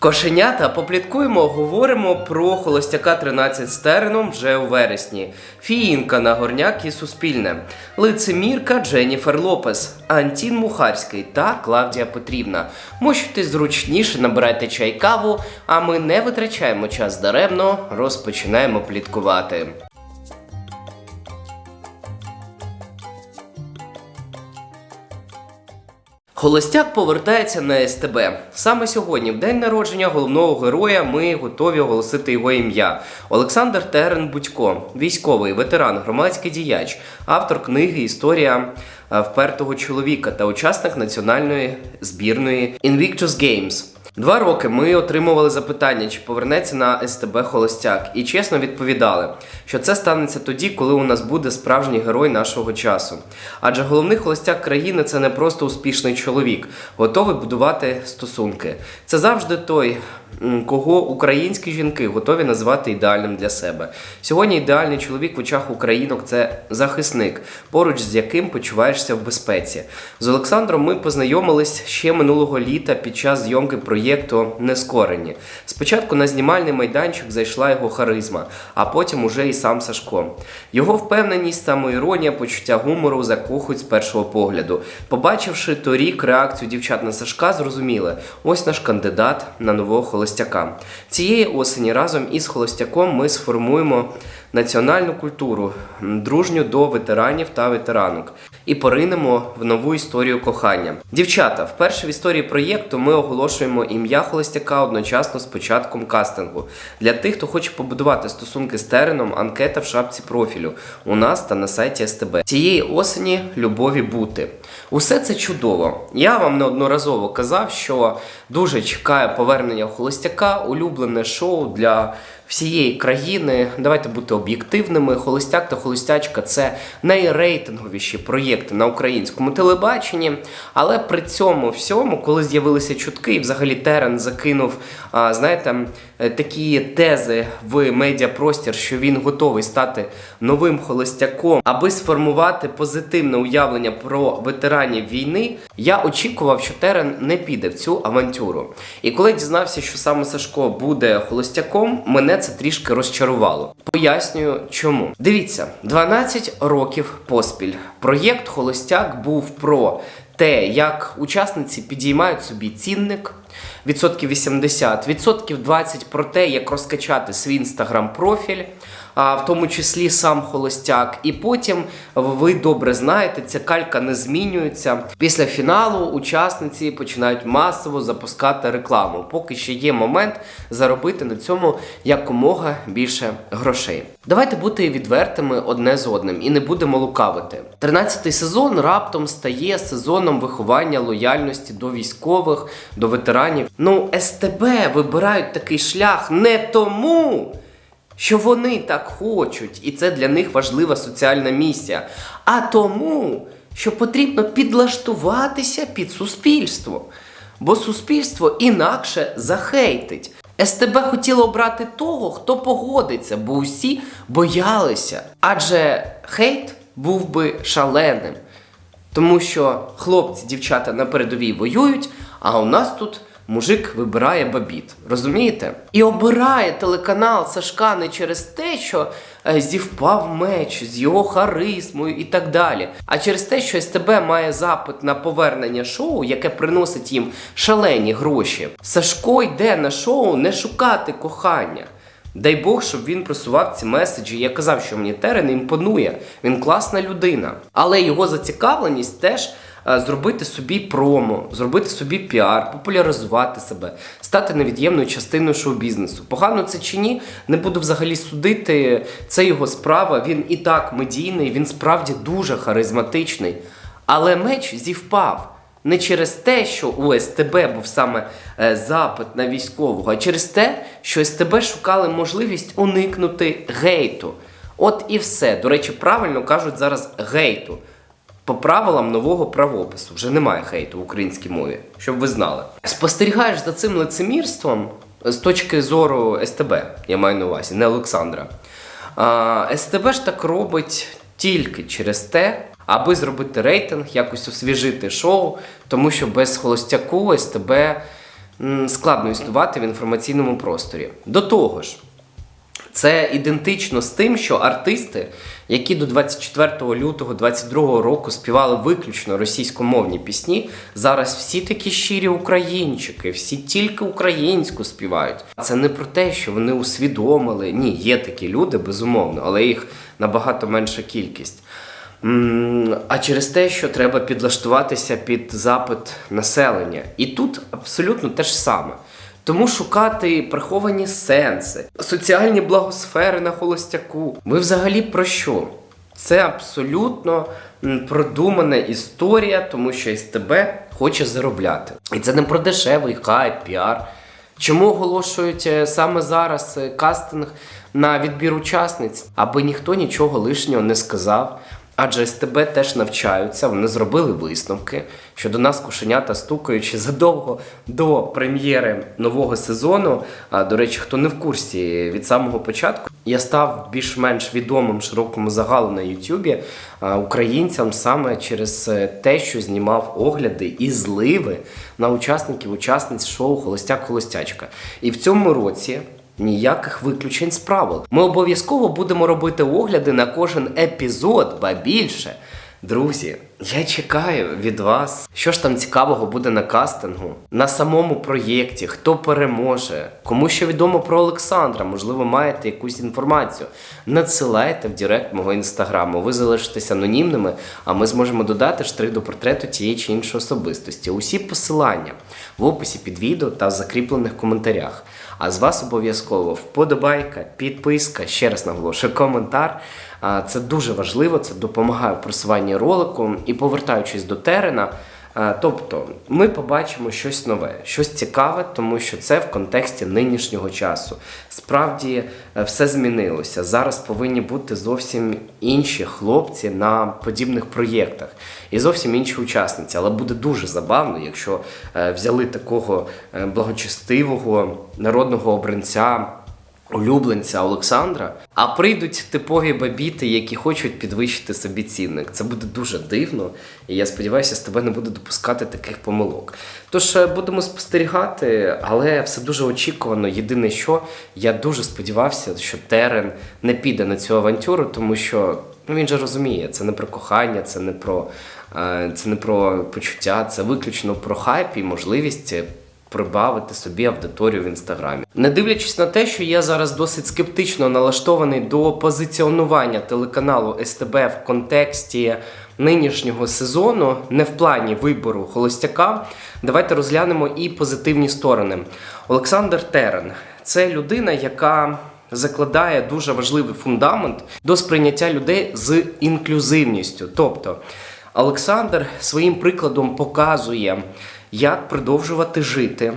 Кошенята, попліткуємо, говоримо про холостяка 13 стерном вже у вересні. Фіїнка на горняк і Суспільне, лицемірка Дженніфер Лопес, Антін Мухарський та Клавдія Петрівна. Можете зручніше набирайте чай каву, а ми не витрачаємо час даремно, розпочинаємо пліткувати. Холостяк повертається на СТБ. Саме сьогодні, в день народження головного героя, ми готові оголосити його ім'я. Олександр Терен Будько, військовий, ветеран, громадський діяч, автор книги Історія е, впертого чоловіка та учасник національної збірної Invictus Games. Два роки ми отримували запитання, чи повернеться на СТБ Холостяк, і чесно відповідали, що це станеться тоді, коли у нас буде справжній герой нашого часу. Адже головний холостяк країни це не просто успішний чоловік, готовий будувати стосунки. Це завжди той, кого українські жінки готові називати ідеальним для себе. Сьогодні ідеальний чоловік в очах українок це захисник, поруч з яким почуваєшся в безпеці. З Олександром ми познайомились ще минулого літа під час зйомки проєкту Нескорені. Спочатку на знімальний майданчик зайшла його харизма, а потім уже і сам Сашко. Його впевненість, самоіронія, почуття гумору закохують з першого погляду. Побачивши торік реакцію дівчат на Сашка, зрозуміли, ось наш кандидат на нового холостяка. Цієї осені разом із холостяком ми сформуємо національну культуру, дружню до ветеранів та ветеранок, і поринемо в нову історію кохання. Дівчата, вперше в історії проєкту ми оголошуємо ім'я холостяка одночасно з початком кастингу. Для тих, хто хоче побудувати стосунки з тереном, анкета в шапці профілю у нас та на сайті СТБ. Цієї осені любові бути. Усе це чудово. Я вам неодноразово казав, що дуже чекаю повернення холостяка, улюблене шоу для всієї країни. Давайте бути об'єктивними. Холостяк та холостячка це найрейтинговіші проєкти на українському телебаченні. Але при цьому всьому, коли з'явилися чутки, і взагалі Терен закинув, знаєте, такі тези в медіапростір, що він готовий стати новим холостяком, аби сформувати позитивне уявлення про ветеранів війни, я очікував, що Терен не піде в цю авантюру. І коли дізнався, що саме Сашко буде холостяком, мене це трішки розчарувало. Пояснюю, чому. Дивіться, 12 років поспіль. Проєкт Холостяк був про те, як учасниці підіймають собі цінник. Відсотків 80, відсотків 20 про те, як розкачати свій інстаграм-профіль, а в тому числі сам холостяк. І потім ви добре знаєте, ця калька не змінюється. Після фіналу учасниці починають масово запускати рекламу, поки ще є момент заробити на цьому якомога більше грошей. Давайте бути відвертими одне з одним і не будемо лукавити. Тринадцятий сезон раптом стає сезоном виховання лояльності до військових, до ветеранів. Ну, СТБ вибирають такий шлях не тому що вони так хочуть, і це для них важлива соціальна місія, а тому, що потрібно підлаштуватися під суспільство. Бо суспільство інакше захейтить. СТБ хотіло обрати того, хто погодиться, бо усі боялися. Адже хейт був би шаленим. Тому що хлопці, дівчата на передовій воюють, а у нас тут мужик вибирає бабіт. Розумієте? І обирає телеканал Сашка не через те, що е, зівпав меч з його харизмою і так далі, а через те, що СТБ має запит на повернення шоу, яке приносить їм шалені гроші. Сашко йде на шоу не шукати кохання. Дай Бог, щоб він просував ці меседжі. Я казав, що мені Терен імпонує. Він класна людина. Але його зацікавленість теж зробити собі промо, зробити собі піар, популяризувати себе, стати невід'ємною частиною шоу-бізнесу. Погано це чи ні, не буду взагалі судити. Це його справа. Він і так медійний, він справді дуже харизматичний. Але меч зівпав. Не через те, що у СТБ був саме е, запит на військового, а через те, що СТБ шукали можливість уникнути гейту. От і все. До речі, правильно кажуть зараз гейту. По правилам нового правопису вже немає хейту в українській мові, щоб ви знали. Спостерігаєш за цим лицемірством з точки зору СТБ, я маю на увазі, не Олександра. А, СТБ ж так робить тільки через те, аби зробити рейтинг, якось освіжити шоу, тому що без холостяку СТБ складно існувати в інформаційному просторі. До того ж, це ідентично з тим, що артисти, які до 24 лютого 22 року співали виключно російськомовні пісні, зараз всі такі щирі українчики, всі тільки українську співають. Це не про те, що вони усвідомили. Ні, є такі люди, безумовно, але їх набагато менша кількість. А через те, що треба підлаштуватися під запит населення. І тут абсолютно те ж саме. Тому шукати приховані сенси, соціальні благосфери на холостяку. Ви взагалі про що? Це абсолютно продумана історія, тому що СТБ хоче заробляти. І це не про дешевий хайп, піар. Чому оголошують е, саме зараз е, кастинг на відбір учасниць, аби ніхто нічого лишнього не сказав? Адже СТБ теж навчаються, вони зробили висновки, що до нас кошенята стукаючи задовго до прем'єри нового сезону. А, до речі, хто не в курсі від самого початку, я став більш-менш відомим широкому загалу на Ютубі українцям саме через е, те, що знімав огляди і зливи на учасників учасниць шоу Холостяк-Холостячка. І в цьому році. Ніяких виключень з правил. Ми обов'язково будемо робити огляди на кожен епізод, ба більше. Друзі, я чекаю від вас, що ж там цікавого буде на кастингу, на самому проєкті, хто переможе, кому що відомо про Олександра, можливо, маєте якусь інформацію. Надсилайте в Директ мого інстаграму. Ви залишитесь анонімними, а ми зможемо додати штрих до портрету тієї чи іншої особистості. Усі посилання в описі під відео та в закріплених коментарях. А з вас обов'язково вподобайка, підписка, ще раз наголошую, коментар. Це дуже важливо, це допомагає в просуванні ролику. І повертаючись до терена, тобто ми побачимо щось нове, щось цікаве, тому що це в контексті нинішнього часу. Справді е, все змінилося. Зараз повинні бути зовсім інші хлопці на подібних проєктах і зовсім інші учасниці. Але буде дуже забавно, якщо е, взяли такого е, благочестивого народного обранця улюбленця Олександра, а прийдуть типові бабіти, які хочуть підвищити собі цінник. Це буде дуже дивно, і я сподіваюся, з тебе не буде допускати таких помилок. Тож е, будемо спостерігати, але все дуже очікувано. Єдине, що я дуже сподівався, що Терен не піде на цю авантюру, тому що ну, він же розуміє, це не про кохання, це не про, е, це не про почуття, це виключно про хайп і можливість. Прибавити собі аудиторію в інстаграмі. Не дивлячись на те, що я зараз досить скептично налаштований до позиціонування телеканалу СТБ в контексті нинішнього сезону, не в плані вибору холостяка, давайте розглянемо і позитивні сторони. Олександр Терен це людина, яка закладає дуже важливий фундамент до сприйняття людей з інклюзивністю. Тобто Олександр своїм прикладом показує, як продовжувати жити,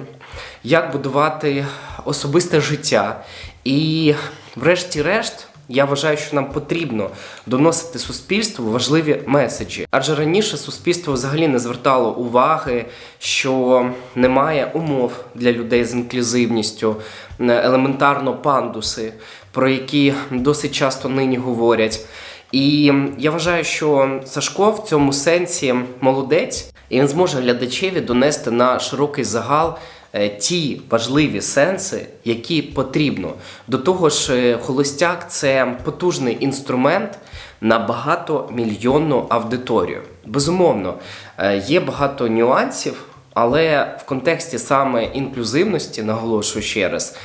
як будувати особисте життя. І, врешті-решт, я вважаю, що нам потрібно доносити суспільству важливі меседжі. Адже раніше суспільство взагалі не звертало уваги, що немає умов для людей з інклюзивністю, елементарно пандуси, про які досить часто нині говорять. І я вважаю, що Сашко в цьому сенсі молодець, і він зможе глядачеві донести на широкий загал е, ті важливі сенси, які потрібно. До того ж, е, холостяк це потужний інструмент на багатомільйонну аудиторію. Безумовно, е, є багато нюансів. Але в контексті саме інклюзивності, наголошую ще раз,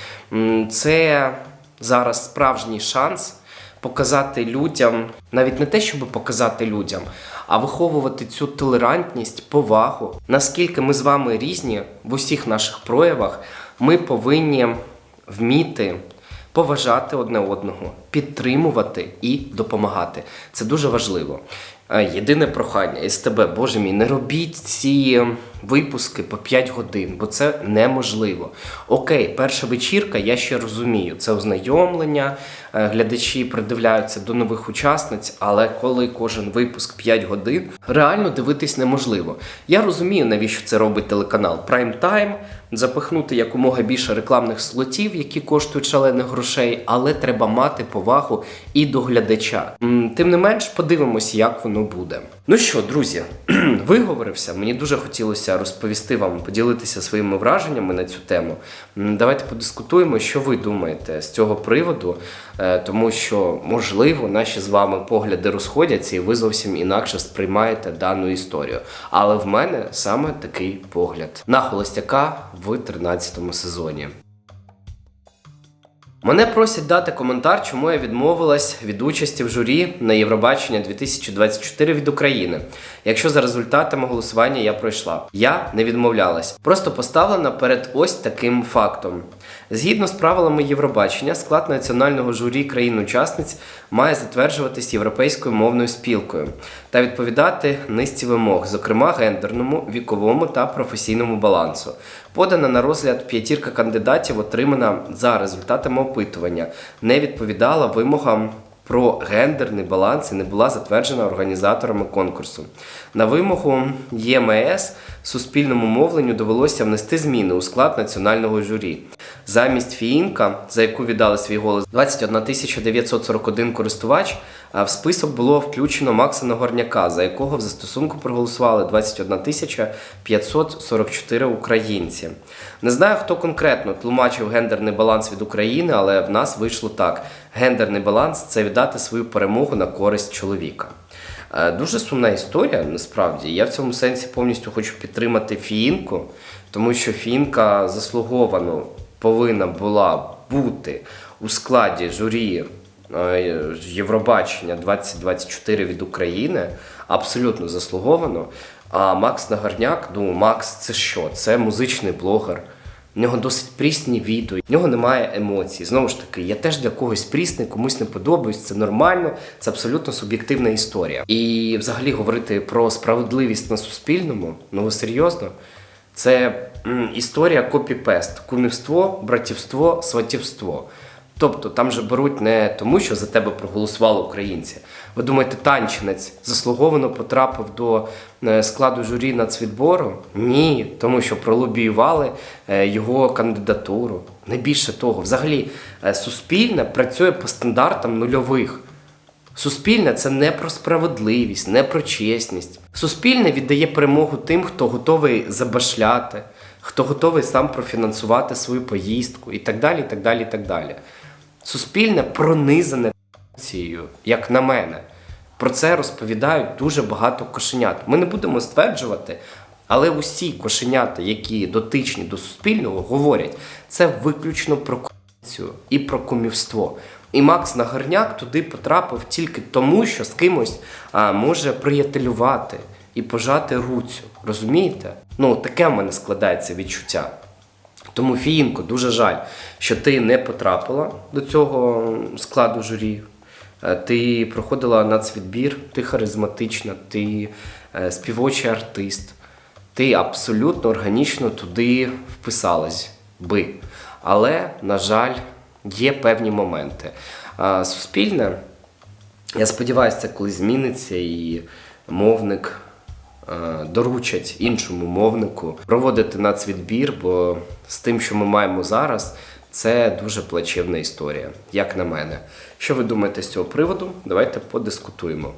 це зараз справжній шанс показати людям, навіть не те, щоб показати людям, а виховувати цю толерантність, повагу. Наскільки ми з вами різні в усіх наших проявах, ми повинні вміти поважати одне одного, підтримувати і допомагати. Це дуже важливо. Е, Єдине прохання СТБ, боже мій, не робіть ці випуски по 5 годин, бо це неможливо. Окей, перша вечірка, я ще розумію, це ознайомлення, е, глядачі придивляються до нових учасниць, але коли кожен випуск 5 годин, реально дивитись неможливо. Я розумію, навіщо це робить телеканал Prime Time, запихнути якомога більше рекламних слотів, які коштують шалених грошей, але треба мати повагу і до глядача. Тим не менш, подивимось, як воно буде. Ну що, друзі, виговорився. Мені дуже хотілося розповісти вам, поділитися своїми враженнями на цю тему. Давайте подискутуємо, що ви думаєте з цього приводу, тому що можливо наші з вами погляди розходяться, і ви зовсім інакше сприймаєте дану історію. Але в мене саме такий погляд на холостяка в 13 сезоні. Мене просять дати коментар, чому я відмовилась від участі в журі на Євробачення 2024 від України. Якщо за результатами голосування я пройшла, я не відмовлялась, просто поставлена перед ось таким фактом. Згідно з правилами Євробачення, склад національного журі країн-учасниць має затверджуватись європейською мовною спілкою та відповідати низці вимог, зокрема гендерному, віковому та професійному балансу. Подана на розгляд п'ятірка кандидатів, отримана за результатами опитування, не відповідала вимогам про гендерний баланс і не була затверджена організаторами конкурсу. На вимогу ЄМС суспільному мовленню довелося внести зміни у склад національного журі. Замість Фіїнка, за яку віддали свій голос 21 941 користувач, в список було включено Макса Нагорняка, за якого в застосунку проголосували 21 544 українці. Не знаю, хто конкретно тлумачив гендерний баланс від України, але в нас вийшло так: гендерний баланс це віддати свою перемогу на користь чоловіка. Е, Дуже сумна історія, насправді. Я в цьому сенсі повністю хочу підтримати Фіїнку, тому що Фіїнка заслуговано повинна була бути у складі журі Євробачення 2024 від України. Абсолютно заслуговано. А Макс Нагарняк, ну Макс, це що? Це музичний блогер. В нього досить прісні відео, в нього немає емоцій. Знову ж таки, я теж для когось прісний, комусь не подобаюсь. Це нормально, це абсолютно суб'єктивна історія. І взагалі говорити про справедливість на суспільному, ну ви серйозно, це історія копі-пест, кумівство, братівство, сватівство. Тобто там же беруть не тому, що за тебе проголосували українці. Ви думаєте, танчинець заслуговано потрапив до е, складу журі нацвідбору? Ні, тому що пролобіювали е, його кандидатуру. Не більше того, взагалі, е, суспільне працює по стандартам нульових. Суспільне це не про справедливість, не про чесність. Суспільне віддає перемогу тим, хто готовий забашляти, хто готовий сам профінансувати свою поїздку і так далі. і так далі, і так далі. Суспільне пронизане цією, як на мене. Про це розповідають дуже багато кошенят. Ми не будемо стверджувати, але усі кошенята, які дотичні до суспільного, говорять це виключно про корупцію і про кумівство. І Макс Нагорняк туди потрапив тільки тому, що з кимось а, може приятелювати і пожати руцю. Розумієте? Ну, таке в мене складається відчуття. Тому Фіїнко, дуже жаль, що ти не потрапила до цього складу журі. Е, Ти проходила нацвідбір, ти харизматична, ти е, співочий артист. Ти абсолютно органічно туди вписалась би. Але, на жаль, є певні моменти. Суспільне, я сподіваюся, це колись зміниться і мовник доручать іншому мовнику проводити нацвідбір, бо з тим, що ми маємо зараз, це дуже плачевна історія, як на мене. Що ви думаєте з цього приводу? Давайте подискутуємо.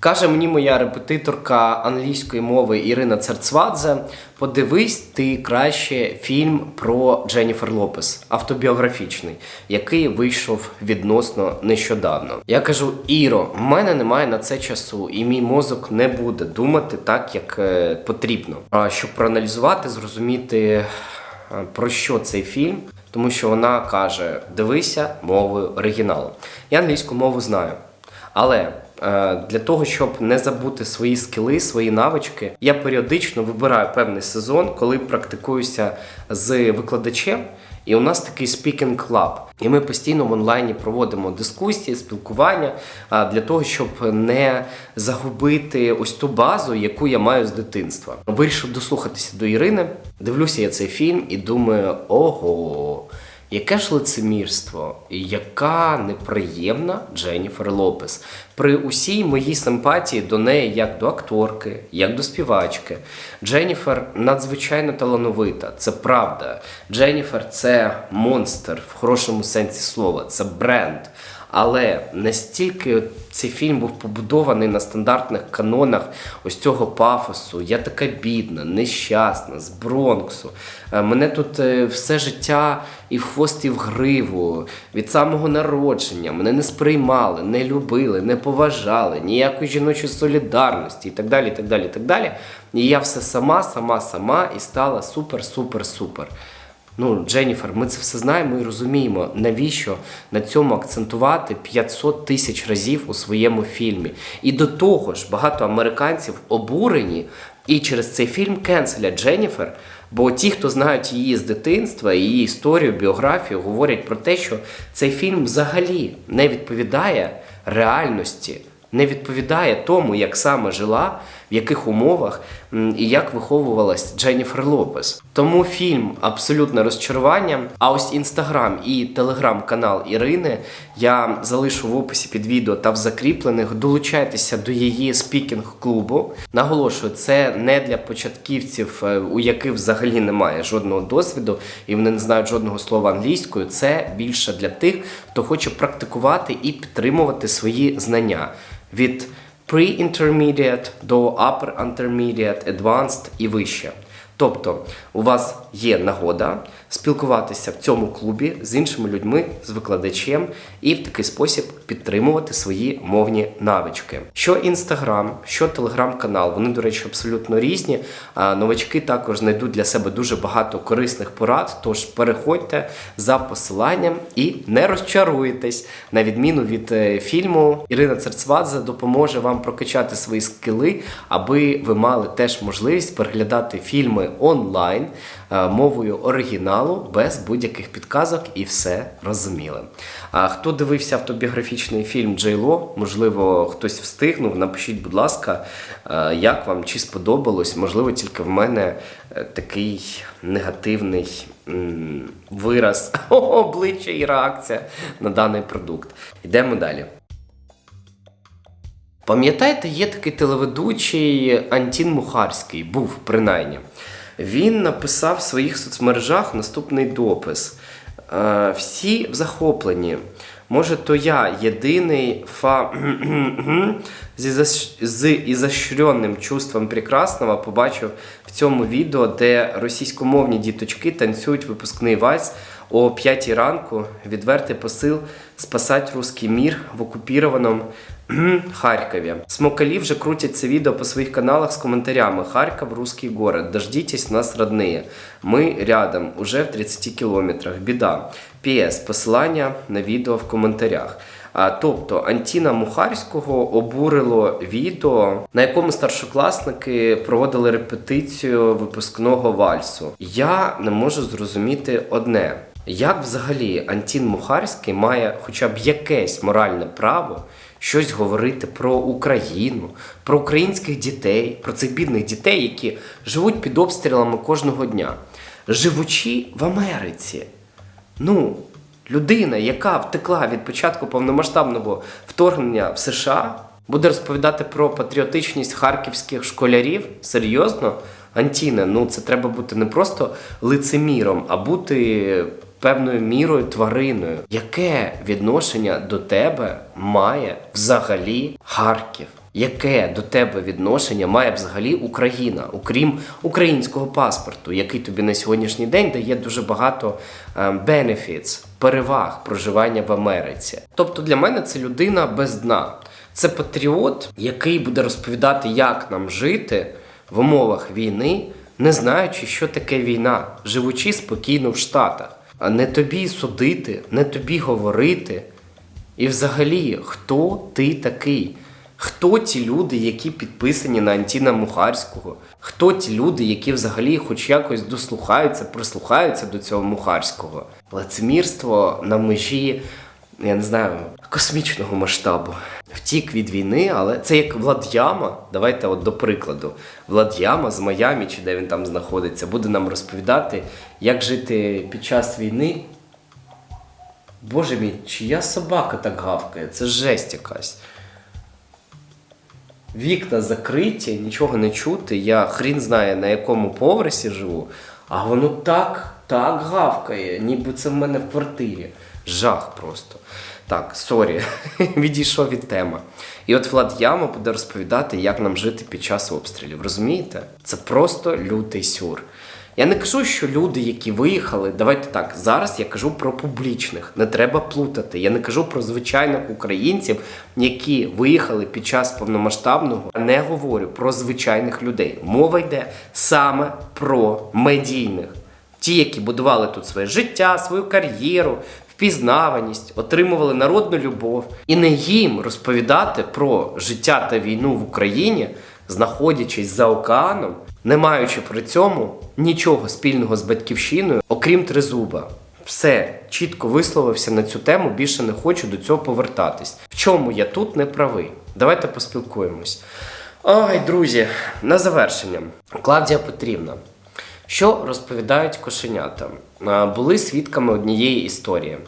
Каже мені моя репетиторка англійської мови Ірина Церцвадзе: подивись ти краще фільм про Дженніфер Лопес, автобіографічний, який вийшов відносно нещодавно. Я кажу: Іро, в мене немає на це часу, і мій мозок не буде думати так, як е, потрібно. А щоб проаналізувати, зрозуміти е, про що цей фільм, тому що вона каже: дивися мовою оригіналу. Я англійську мову знаю. Але для того, щоб не забути свої скіли, свої навички, я періодично вибираю певний сезон, коли практикуюся з викладачем. І у нас такий speaking club. І ми постійно в онлайні проводимо дискусії, спілкування а, для того, щоб не загубити ось ту базу, яку я маю з дитинства. Вирішив дослухатися до Ірини. Дивлюся я цей фільм і думаю: ого, Яке ж лицемірство, яка неприємна Дженніфер Лопес. При усій моїй симпатії до неї як до акторки, як до співачки. Дженніфер надзвичайно талановита, це правда. Дженніфер це монстр в хорошому сенсі слова, це бренд. Але настільки цей фільм був побудований на стандартних канонах ось цього пафосу. Я така бідна, нещасна, з Бронксу. Е, Мене тут е, все життя і в хвост, і в гриву. Від самого народження мене не сприймали, не любили, не поважали, ніякої жіночої солідарності і так далі. І так далі, і так далі. І я все сама, сама, сама і стала супер, супер, супер. Ну, Дженніфер, ми це все знаємо і розуміємо, навіщо на цьому акцентувати 500 тисяч разів у своєму фільмі. І до того ж, багато американців обурені і через цей фільм кенселять Дженніфер. Бо ті, хто знають її з дитинства, її історію, біографію, говорять про те, що цей фільм взагалі не відповідає реальності, не відповідає тому, як саме жила, в яких умовах і як виховувалась Дженніфер Лопес. Тому фільм абсолютне розчарування. А ось інстаграм і телеграм-канал Ірини я залишу в описі під відео та в закріплених. Долучайтеся до її спікінг-клубу. Наголошую, це не для початківців, е, у яких взагалі немає жодного досвіду і вони не знають жодного слова англійською. Це більше для тих, хто хоче практикувати і підтримувати свої знання від pre-intermediate до upper intermediate, advanced і вище. Тобто у вас є нагода спілкуватися в цьому клубі з іншими людьми, з викладачем і в такий спосіб підтримувати свої мовні навички. Що інстаграм, що телеграм-канал, вони, до речі, абсолютно різні. Новачки також знайдуть для себе дуже багато корисних порад. Тож переходьте за посиланням і не розчаруйтесь. На відміну від е, фільму, Ірина Церцвадзе допоможе вам прокачати свої скили, аби ви мали теж можливість переглядати фільми онлайн е, мовою оригіналу без будь-яких підказок і все розуміли. А хто дивився автобіографічний фільм Джейло, можливо, хтось встигнув. Напишіть, будь ласка, е, як вам чи сподобалось? Можливо, тільки в мене е, такий негативний вираз обличчя і реакція на даний продукт. Йдемо далі. Пам'ятаєте, є такий телеведучий Антін Мухарський, був принаймні. Він написав в своїх соцмережах наступний допис. Е, Всі в захопленні. Може, то я єдиний фа з ізощренним чувством прекрасного побачив в цьому відео, де російськомовні діточки танцюють випускний вальс о 5 ранку. Відвертий посил спасати русський мір в окупірованому Харкові. Смокалі вже крутять це відео по своїх каналах з коментарями. Харків, русский город. Дождитесь нас, родные. Ми рядом, уже в 30 кілометрах. Біда. ПС. Посилання на відео в коментарях. А, тобто Антіна Мухарського обурило відео, на якому старшокласники проводили репетицію випускного вальсу. Я не можу зрозуміти одне. Як взагалі Антін Мухарський має хоча б якесь моральне право щось говорити про Україну, про українських дітей, про цих бідних дітей, які живуть під обстрілами кожного дня, живучи в Америці? Ну, людина, яка втекла від початку повномасштабного вторгнення в США, буде розповідати про патріотичність харківських школярів? Серйозно? Антіне, ну це треба бути не просто лицеміром, а бути певною мірою твариною. Яке відношення до тебе має взагалі Харків? Яке до тебе відношення має взагалі Україна, окрім українського паспорту, який тобі на сьогоднішній день дає дуже багато benefits, переваг проживання в Америці? Тобто для мене це людина без дна. Це патріот, який буде розповідати, як нам жити в умовах війни, не знаючи, що таке війна, живучи спокійно в Штатах. А не тобі судити, не тобі говорити. І взагалі, хто ти такий? Хто ті люди, які підписані на Антіна Мухарського? Хто ті люди, які взагалі хоч якось дослухаються, прислухаються до цього Мухарського? Лицемірство на межі, я не знаю, космічного масштабу. Втік від війни, але це як Влад'яма. Давайте, от до прикладу, Влад'яма з Майамі, чи де він там знаходиться, буде нам розповідати, як жити під час війни Боже мій, чия собака так гавкає? Це жесть якась. Вікна закриті, нічого не чути. Я хрін знає на якому поверсі живу, а воно так, так гавкає, ніби це в мене в квартирі. Жах просто. Так, сорі, відійшов від теми. І от Влад Яма буде розповідати, як нам жити під час обстрілів. Розумієте? Це просто лютий сюр. Я не кажу, що люди, які виїхали, давайте так, зараз я кажу про публічних, не треба плутати. Я не кажу про звичайних українців, які виїхали під час повномасштабного. Я Не говорю про звичайних людей. Мова йде саме про медійних. Ті, які будували тут своє життя, свою кар'єру, впізнаваність, отримували народну любов. І не їм розповідати про життя та війну в Україні, знаходячись за океаном, не маючи при цьому нічого спільного з батьківщиною, окрім тризуба. Все чітко висловився на цю тему, більше не хочу до цього повертатись. В чому я тут не правий? Давайте поспілкуємось. Ой, друзі, на завершення. Клавдія Петрівна. Що розповідають кошенята? Були свідками однієї історії.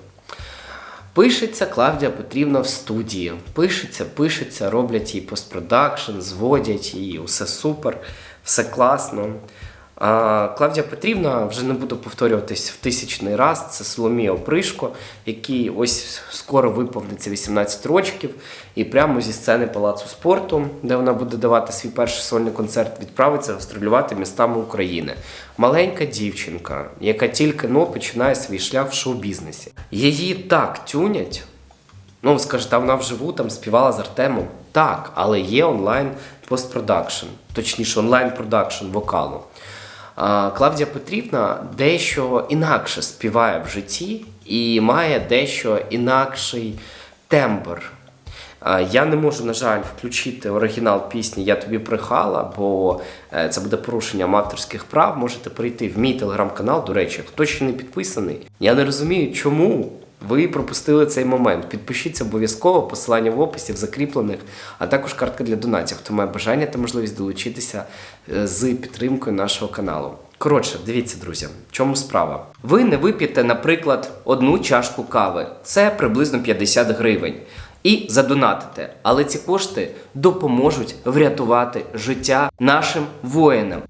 Пишеться Клавдія Петрівна в студії. Пишеться, пишеться, роблять їй постпродакшн, зводять її, усе супер, все класно. Клавдія Петрівна, вже не буду повторюватись в тисячний раз, це Соломія Опришко, який ось скоро виповниться 18 років, і прямо зі сцени Палацу спорту, де вона буде давати свій перший сольний концерт, відправиться гастролювати містами України. Маленька дівчинка, яка тільки но починає свій шлях в шоу-бізнесі. Її так тюнять. Ну, скажете, а вона вживу там співала з Артемом. Так, але є онлайн постпродакшн, точніше, онлайн продакшн вокалу. Клавдія Петрівна дещо інакше співає в житті і має дещо інакший тембр. Я не можу, на жаль, включити оригінал пісні Я тобі прихала, бо е, це буде порушенням авторських прав. Можете прийти в мій телеграм-канал. До речі, хто ще не підписаний. Я не розумію, чому ви пропустили цей момент. Підпишіться обов'язково, посилання в описі в закріплених, а також картка для донатів, хто має бажання та можливість долучитися е, з підтримкою нашого каналу. Коротше, дивіться, друзі, в чому справа? Ви не вип'єте, наприклад, одну чашку кави, це приблизно 50 гривень. І задонатите, але ці кошти допоможуть врятувати життя нашим воїнам.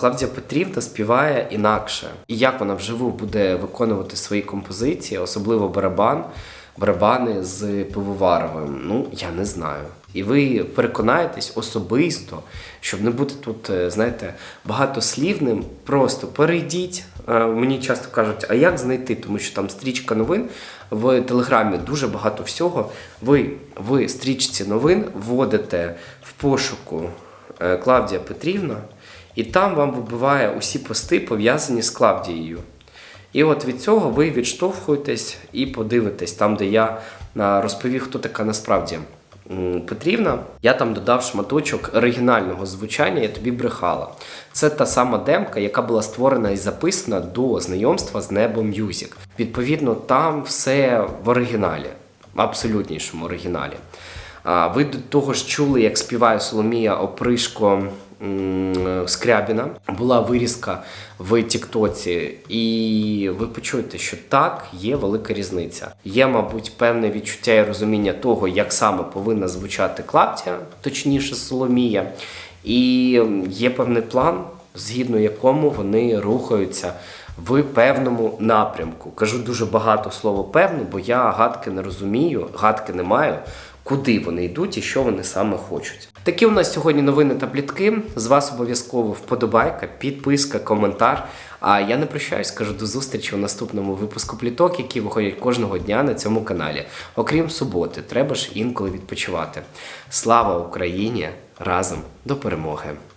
Клавдія Петрівна співає інакше. І як вона вживу буде виконувати свої композиції, особливо барабан, барабани з пивоваровим, ну я не знаю. І ви переконаєтесь особисто, щоб не бути тут, е, знаєте, багатослівним, просто перейдіть. Е, Мені часто кажуть, а як знайти? Тому що там стрічка новин в телеграмі дуже багато всього. Ви в стрічці новин вводите в пошуку е, Клавдія Петрівна, і там вам вибиває усі пости, пов'язані з Клавдією. І от від цього ви відштовхуєтесь і подивитесь там, де я розповів, хто така насправді м, Петрівна. Я там додав шматочок оригінального звучання, я тобі брехала. Це та сама демка, яка була створена і записана до знайомства з Небо М'юзік. Відповідно, там все в оригіналі, в абсолютнішому оригіналі. Ви до того ж чули, як співає Соломія Опришко Скрябіна. Була вирізка в Тіктоці, і ви почуєте, що так є велика різниця. Є, мабуть, певне відчуття і розуміння того, як саме повинна звучати Клавдія, точніше Соломія. І є певний план, згідно якому вони рухаються в певному напрямку. Кажу дуже багато слова певно, бо я гадки не розумію, гадки не маю, куди вони йдуть і що вони саме хочуть. Такі у нас сьогодні новини та плітки. З вас обов'язково вподобайка, підписка, коментар. А я не прощаюсь, кажу до зустрічі у наступному випуску пліток, які виходять кожного дня на цьому каналі. Окрім суботи, треба ж інколи відпочивати. Слава Україні! Разом до перемоги!